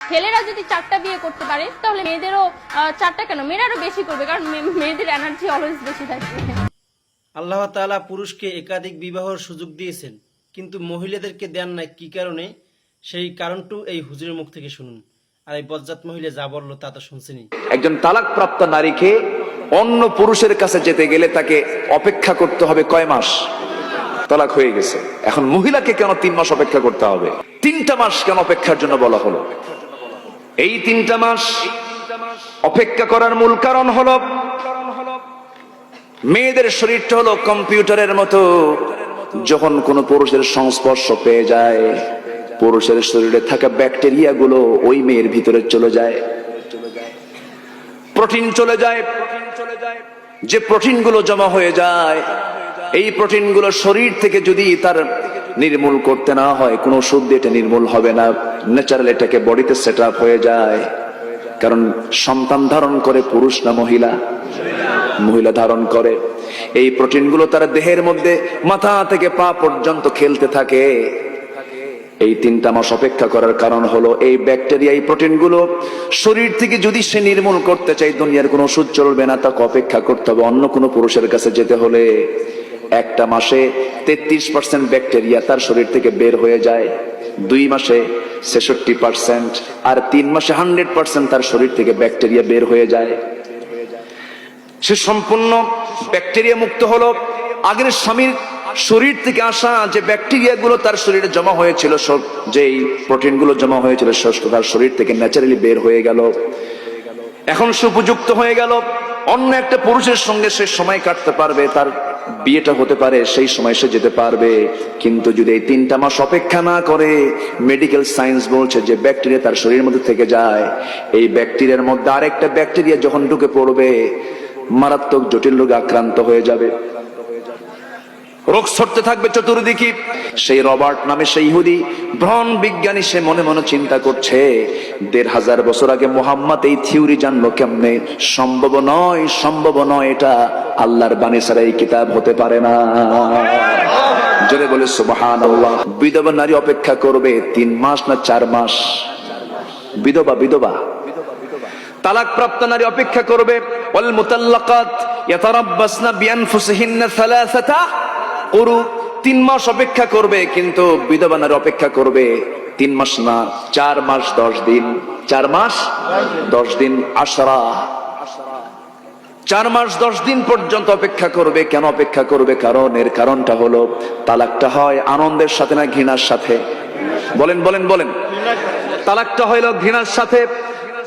ছেলেরা যদি চারটা বিয়ে করতে পারে তাহলে মেয়েদেরও চারটা কেন? মেয়েরাও বেশি করবে কারণ মেয়েদের এনার্জি অলওয়েজ বেশি থাকে। আল্লাহ তাআলা পুরুষকে একাধিক বিবাহর সুযোগ দিয়েছেন কিন্তু মহিলাদেরকে দেন নাই। কি কারণে? সেই কারণটু এই হুজুরের মুখ থেকে শুনুন। আর এই বজ্জাত মহিলা যা বলল তা তো শুনছেনি একজন তালাক প্রাপ্ত নারীকে অন্য পুরুষের কাছে যেতে গেলে তাকে অপেক্ষা করতে হবে কয় মাস? তালাক হয়ে গেছে। এখন মহিলাকে কেন তিন মাস অপেক্ষা করতে হবে? তিনটা মাস কেন অপেক্ষার জন্য বলা হলো? এই তিনটা মাস অপেক্ষা করার মূল কারণ হলো মেয়েদের শরীরটা হলো কম্পিউটারের মতো। যখন কোনো পুরুষের সংস্পর্শ পেয়ে যায়, পুরুষের শরীরে থাকা ব্যাকটেরিয়া গুলো ওই মেয়ের ভিতরে চলে যায়। প্রোটিন চলে যায়। যে প্রোটিনগুলো জমা হয়ে যায়, এই প্রোটিনগুলো শরীর থেকে যদি তার নির্মূল করতে না হয়, কোনো ওষুধ দিয়ে এটা নির্মূল হবে না। ন্যাচারাল এটাকে বডিতে সেট আপ হয়ে যায়। কারণ সন্তান ধারণ করে, পুরুষ না মহিলা। মহিলা ধারণ করে। এই প্রোটিনগুলো তার দেহের মধ্যে মাথা থেকে পা পর্যন্ত খেলতে থাকে। এই তিনটা মাস অপেক্ষা করার কারণ হলো, এই ব্যাকটেরিয়া, এই প্রোটিনগুলো শরীর থেকে যদি সে নির্মূল করতে চাই দুনিয়ার কোনো ওষুধ চলবে না, তাকে অপেক্ষা করতে হবে। অন্য কোনো পুরুষের কাছে যেতে হলে একটা মাসে তেত্রিশ পার্সেন্ট ব্যাকটেরিয়া তার শরীর থেকে বের হয়ে যায়। দুই মাসে ছেষট্টি পার্সেন্ট আর তিন মাসে হান্ড্রেড পার্সেন্ট তার শরীর থেকে ব্যাকটেরিয়া বের হয়ে যায়। সে সম্পূর্ণ ব্যাকটেরিয়া মুক্ত হলো। আগের স্বামীর শরীর থেকে আসা যে ব্যাকটেরিয়া গুলো তার শরীরে জমা হয়েছিল যেই প্রোটিনগুলো জমা হয়েছিল তার শরীর থেকে ন্যাচারালি বের হয়ে গেল। এখন সে উপযুক্ত হয়ে গেল। অন্য একটা পুরুষের সঙ্গে সে সময় কাটতে পারবে, তার বিয়েটা হতে পারে, সেই সময় সে যেতে পারবে। কিন্তু যদি এই তিনটা মাস অপেক্ষা না করে মেডিকেল সায়েন্স বলছে যে ব্যাকটেরিয়া তার শরীরের মধ্যে থেকে যায়। এই ব্যাকটেরিয়ার মধ্যে আরেকটা ব্যাকটেরিয়া যখন ঢুকে পড়বে, মারাত্মক জটিল রোগে আক্রান্ত হয়ে যাবে। রোগ ছড়তে থাকবে চতুর্দিকে। সেই রবার্ট নামে সেই ইহুদি, ভ্রণ বিজ্ঞানী সে মনে মনে চিন্তা করছে, দেড় হাজার বছর আগে মোহাম্মদ এই থিওরি জানলো কেমনে? সম্ভব নয় সম্ভব নয় এটা। আল্লাহর বাণী ছাড়া এই কিতাব হতে পারে না। জোরে বলে সুবাহান বিধবা নারী অপেক্ষা করবে তিন মাস না চার মাস? বিধবা বিধবা। তালাক প্রাপ্ত নারী অপেক্ষা করবে। ওয়াল মুতাল্লাকাত ইয়াতারাব্বাসনা বিআনফুসিহিন্না সালাসাতা। কুরু তিন মাস অপেক্ষা করবে, কিন্তু বিধবা নারী অপেক্ষা করবে তিন মাস না চার মাস দশ দিন। চার মাস দশ দিন আশরা। চার মাস, দশ দিন পর্যন্ত অপেক্ষা করবে। কেন অপেক্ষা করবে? কারণ, এর কারণটা হলো, তালাকটা হয় আনন্দের সাথে না ঘৃণার সাথে? বলেন বলেন বলেন। তালাকটা হইল ঘৃণার সাথে।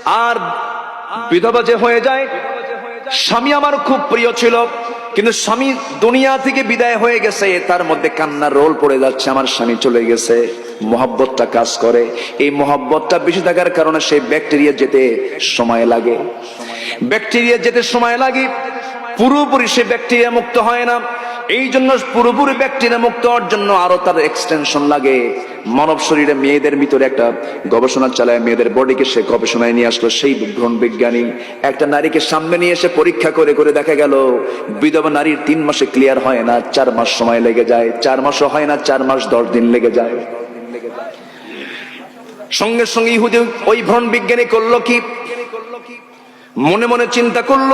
আর বিধবা যে হয়ে যায়, স্বামী আমার খুব প্রিয় ছিল। কিন্তু স্বামী দুনিয়া থেকে বিদায় হয়ে গেছে, তার মধ্যে কান্নার রোল পড়ে যাচ্ছে, আমার স্বামী চলে গেছে, মহাব্বতটা কাজ করে। এই মোহাব্বতটা বেশি থাকার কারণে সেই ব্যাকটেরিয়া যেতে সময় লাগে। ব্যাকটেরিয়া যেতে সময় লাগে, পুরোপুরি সে ব্যাকটেরিয়া মুক্ত হয় না। এই জন্য পুরোপুরি ব্যাকটেরিয়া মুক্ত হওয়ার জন্য আরও তার এক্সটেনশন লাগে। মানব শরীরে মেয়েদের ভিতরে একটা গবেষণা চালায়, মেয়েদের বডিকে সে গবেষণায় নিয়ে আসলো, সেই ভ্রণ বিজ্ঞানী একটা নারীকে সামনে নিয়ে এসে পরীক্ষা করে করে দেখা গেল, বিধবা নারীর তিন মাসে ক্লিয়ার হয় না, চার মাস সময় লেগে যায়, চার মাসও হয় না, চার মাস দশ দিন লেগে যায়। সঙ্গে সঙ্গে ইহুদি ওই ভ্রণ বিজ্ঞানী করল কি? মনে মনে চিন্তা করল,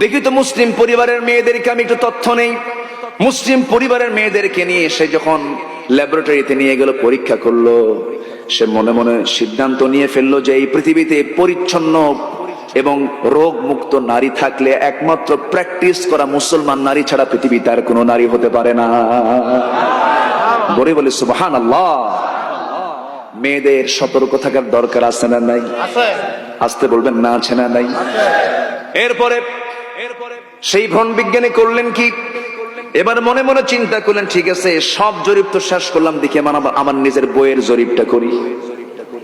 দেখি তো মুসলিম পরিবারের মেয়েদেরকে আমি একটু তথ্য নেই। মুসলিম পরিবারের মেয়েদেরকে নিয়ে সে যখন ল্যাবরেটরিতে নিয়ে গেল পরীক্ষা করল সে মনে মনে সিদ্ধান্ত নিয়ে ফেলল যে এই পৃথিবীতে পরিচ্ছন্ন এবং রোগ মুক্ত নারী থাকলে একমাত্র প্র্যাকটিস করা মুসলমান নারী ছাড়া পৃথিবীতে তার কোনো নারী হতে পারে না। বলে বলে সুবাহান আল্লাহ মেয়েদের সতর্ক থাকার দরকার আছে না নাই? আসতে বলবেন না আছে না নাই? এরপরে সেই ভ্রণ বিজ্ঞানী করলেন কি? এবার মনে মনে চিন্তা করলেন, ঠিক আছে, সব জরিপ তো শেষ করলাম, দেখি আমার আমার নিজের বইয়ের জরিপটা করি।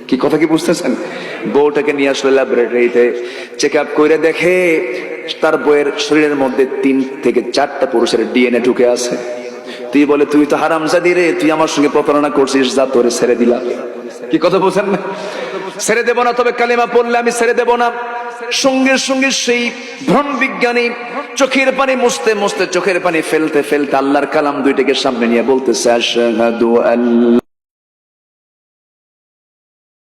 কি কথা কি বুঝতেছেন? বউটাকে নিয়ে আসলে ল্যাবরেটরিতে চেক আপ করে দেখে তার বইয়ের শরীরের মধ্যে তিন থেকে চারটা পুরুষের ডিএনএ ঢুকে আছে। তুই বলে, তুই তো হারামজাদি রে, তুই আমার সঙ্গে প্রতারণা করছিস, যা তোরে ছেড়ে দিলাম কি কথা বলছেন? না ছেড়ে দেব না, তবে কালিমা পড়লে আমি ছেড়ে দেব না। সঙ্গে সঙ্গে সেই ভ্রণ বিজ্ঞানী চোখের পানি মুছতে মুছতে চোখের পানি ফেলতে ফেলতে আল্লাহর কালাম দুইটাকে সামনে নিয়ে বলতেছে আল্লাহ